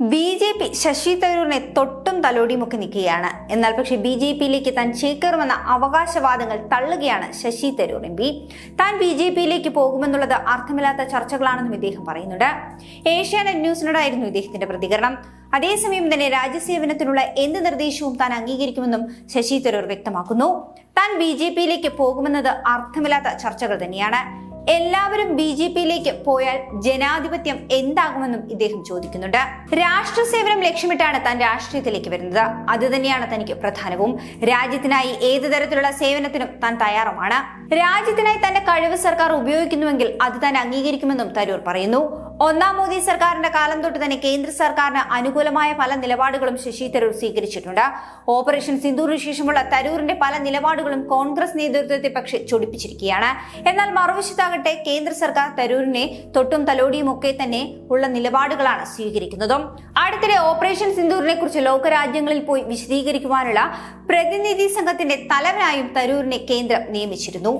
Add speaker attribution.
Speaker 1: B J P Sasi തരൂരിനെ തൊട്ടും തലോടിയുമൊക്കെ നിൽക്കുകയാണ്. എന്നാൽ പക്ഷെ ബി ജെ പിയിലേക്ക് താൻ ചേക്കേറുമെന്ന അവകാശവാദങ്ങൾ തള്ളുകയാണ് ശശി തരൂർ എം പി. താൻ ബി ജെ പിയിലേക്ക് പോകുമെന്നുള്ളത് അർത്ഥമില്ലാത്ത ചർച്ചകളാണെന്നും ഇദ്ദേഹം പറയുന്നുണ്ട്. ഏഷ്യാനെറ്റ് ന്യൂസിനോടായിരുന്നു ഇദ്ദേഹത്തിന്റെ പ്രതികരണം. അതേസമയം തന്നെ രാജ്യസേവനത്തിനുള്ള എന്ത് നിർദ്ദേശവും താൻ അംഗീകരിക്കുമെന്നും ശശി തരൂർ വ്യക്തമാക്കുന്നു. താൻ ബി ജെ പിയിലേക്ക് പോകുമെന്നത് അർത്ഥമില്ലാത്ത ചർച്ചകൾ തന്നെയാണ്. എല്ലാവരും ബി ജെ പിയിലേക്ക് പോയാൽ ജനാധിപത്യം എന്താകുമെന്നും ഇദ്ദേഹം ചോദിക്കുന്നുണ്ട്. രാഷ്ട്ര സേവനം ലക്ഷ്യമിട്ടാണ് താൻ രാഷ്ട്രീയത്തിലേക്ക് വരുന്നത്. അത് തന്നെയാണ് തനിക്ക് പ്രധാനവും. രാജ്യത്തിനായി ഏത് തരത്തിലുള്ള സേവനത്തിനും താൻ തയ്യാറുമാണ്. രാജ്യത്തിനായി തന്റെ കഴിവ് സർക്കാർ ഉപയോഗിക്കുന്നുവെങ്കിൽ അത് താൻ അംഗീകരിക്കുമെന്നും തരൂർ പറയുന്നു. ഒന്നാം മോദി സർക്കാരിന്റെ കാലം തൊട്ട് തന്നെ കേന്ദ്ര സർക്കാരിന് അനുകൂലമായ പല നിലപാടുകളും ശശി തരൂർ സ്വീകരിച്ചിട്ടുണ്ട്. ഓപ്പറേഷൻ സിന്ദൂറിന് ശേഷമുള്ള തരൂറിന്റെ പല നിലപാടുകളും കോൺഗ്രസ് നേതൃത്വത്തെ പക്ഷെ ചൊടിപ്പിച്ചിരിക്കുകയാണ്. എന്നാൽ മറുവശത്താകട്ടെ കേന്ദ്ര സർക്കാർ തരൂരിനെ തൊട്ടും തലോടിയുമൊക്കെ തന്നെ ഉള്ള നിലപാടുകളാണ് സ്വീകരിക്കുന്നതും. അടുത്തിടെ ഓപ്പറേഷൻ സിന്ദൂറിനെ കുറിച്ച് ലോകരാജ്യങ്ങളിൽ പോയി വിശദീകരിക്കുവാനുള്ള പ്രതിനിധി സംഘത്തിന്റെ തലവനായും തരൂരിനെ കേന്ദ്രം നിയമിച്ചിരുന്നു.